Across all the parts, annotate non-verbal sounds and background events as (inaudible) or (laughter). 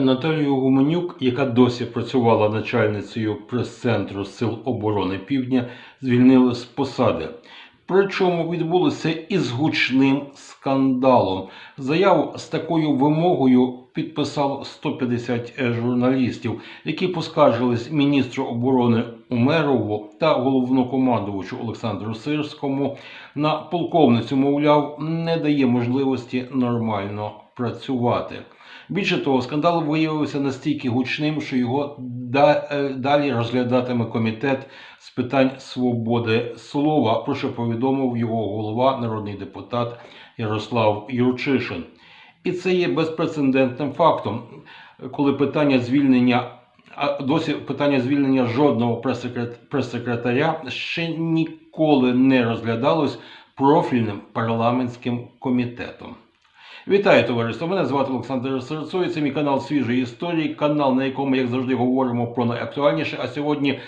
Наталію Гуменюк, яка досі працювала начальницею прес-центру Сил оборони Півдня, звільнили з посади. Причому відбулося із гучним скандалом. Заяву з такою вимогою підписало 150 журналістів, які поскаржились міністру оборони Умерову та головнокомандувачу Олександру Сирському на полковницю, мовляв, не дає можливості нормально працювати. Більше того, скандал виявився настільки гучним, що його е, далі розглядатиме комітет з питань свободи слова, про що повідомив його голова, народний депутат Ярослав Юрчишин. І це є безпрецедентним фактом, коли питання звільнення, а досі питання звільнення жодного прес-секрет- прес-секретаря ще ніколи не розглядалось профільним парламентським комітетом. Вітаю, товариство! Мене звати Олександр Серцой. Це мій канал Свіжої історії, канал, на якому, як завжди, говоримо про найактуальніше. А сьогодні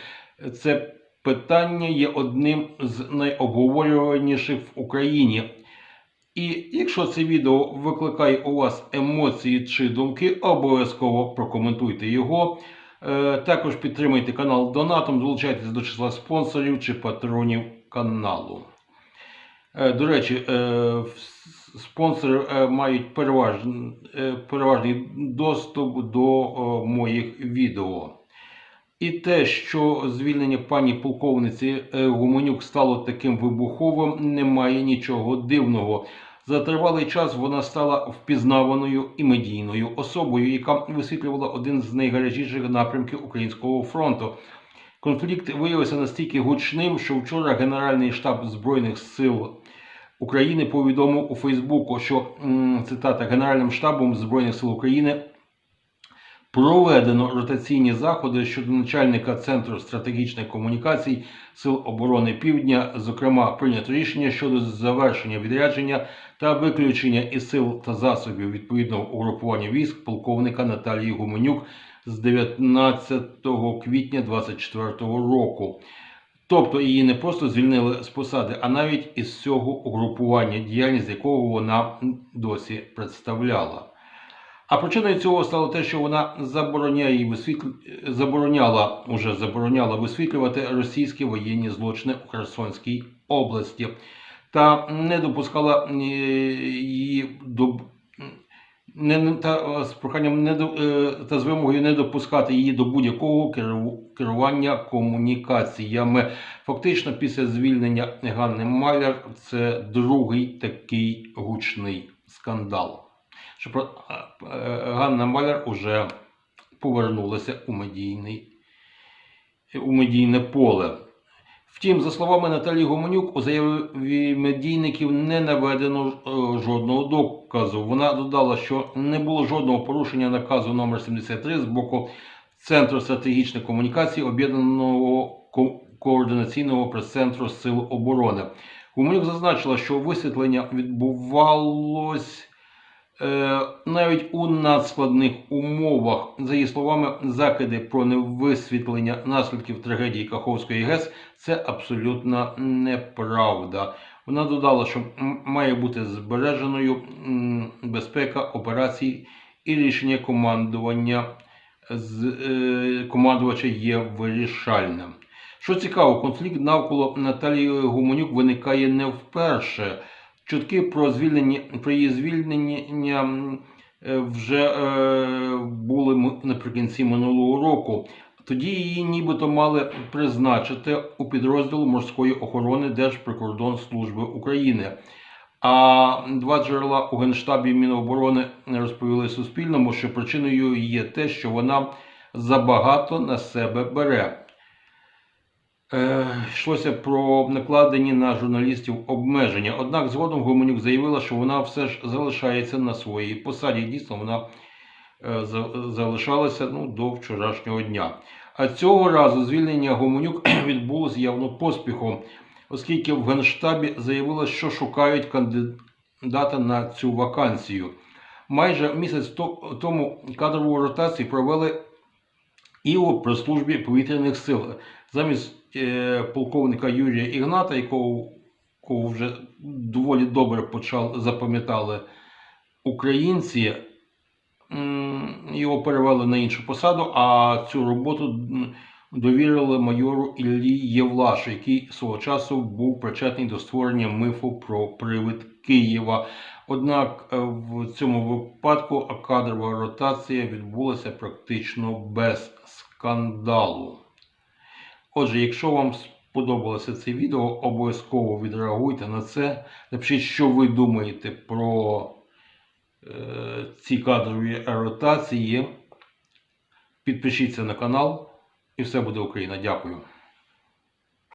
це питання є одним з найобговорюваніших в Україні. І якщо це відео викликає у вас емоції чи думки, обов'язково прокоментуйте його. Е, Також підтримайте канал донатом, долучайтесь до числа спонсорів чи патронів каналу. Е, До речі, е, спонсори мають переважний, доступ до моїх відео. І те, що звільнення пані полковниці Гуменюк стало таким вибуховим, немає нічого дивного. За тривалий час вона стала впізнаваною і медійною особою, яка висвітлювала один з найгарячіших напрямків Українського фронту. Конфлікт виявився настільки гучним, що вчора Генеральний штаб Збройних сил України повідомив у Фейсбуку, що цитата Генеральним штабом Збройних сил України проведено ротаційні заходи щодо начальника Центру стратегічних комунікацій Сил оборони Півдня. Зокрема, прийнято рішення щодо завершення відрядження та виключення із сил та засобів відповідного угрупування військ полковника Наталії Гуменюк з 19 квітня 2024 року. Тобто її не просто звільнили з посади, а навіть із цього угрупування, діяльність якого вона досі представляла. А причиною цього стало те, що вона забороняє висвітлю... забороняла уже забороняла висвітлювати російські воєнні злочини у Херсонській області та не допускала е, її до не, та з проханням не е, та з вимогою не допускати її до будь-якого керування комунікаціями. Фактично, після звільнення Ганни Маляр це другий такий гучний скандал. Що е, Ганна Маляр уже повернулася у медійний у медійне поле. Втім, за словами Наталії Гуменюк, у заяві медійників не наведено е, жодного доказу. Вона додала, що не було жодного порушення наказу номер 73 з боку Центру стратегічних комунікацій Об'єднаного ко- координаційного прес-центру Сил оборони. Гуменюк зазначила, що висвітлення відбувалось навіть у надскладних умовах. За її словами, закиди про невисвітлення наслідків трагедії Каховської ГЕС це абсолютна неправда. Вона додала, що має бути збереженою безпека операцій і рішення командування з е, командувача є вирішальним. Що цікаво, конфлікт навколо Наталії Гуменюк виникає не вперше. Чутки про звільнення про її звільнення е, вже е, були наприкінці минулого року. Тоді її нібито мали призначити у підрозділ морської охорони Держприкордонслужби України. А два джерела у Генштабі Міноборони розповіли Суспільному, що причиною є те, що вона забагато на себе бере. Е, йшлося про накладені на журналістів обмеження. Однак згодом Гуменюк заявила, що вона все ж залишається на своїй посаді. Дійсно, вона е, залишалася ну, до вчорашнього дня. А цього разу звільнення Гуменюк (clears throat) відбулося явно поспіхом, оскільки в Генштабі заявили, що шукають кандидата на цю вакансію. Майже місяць тому кадрову ротацію провели і у прес-службі повітряних сил. Замість полковника Юрія Ігната, якого, якого вже доволі добре почав, запам'ятали українці, його перевели на іншу посаду, а цю роботу довірили майору Іллі Євлашу, який свого часу був причетний до створення мифу про привид Києва. Однак е, в цьому випадку кадрова ротація відбулася практично без скандалу. Отже, якщо вам сподобалося це відео, обов'язково відреагуйте на це. Напишіть, що ви думаєте про е, ці кадрові ротації. Підпишіться на канал і все буде Україна. Дякую.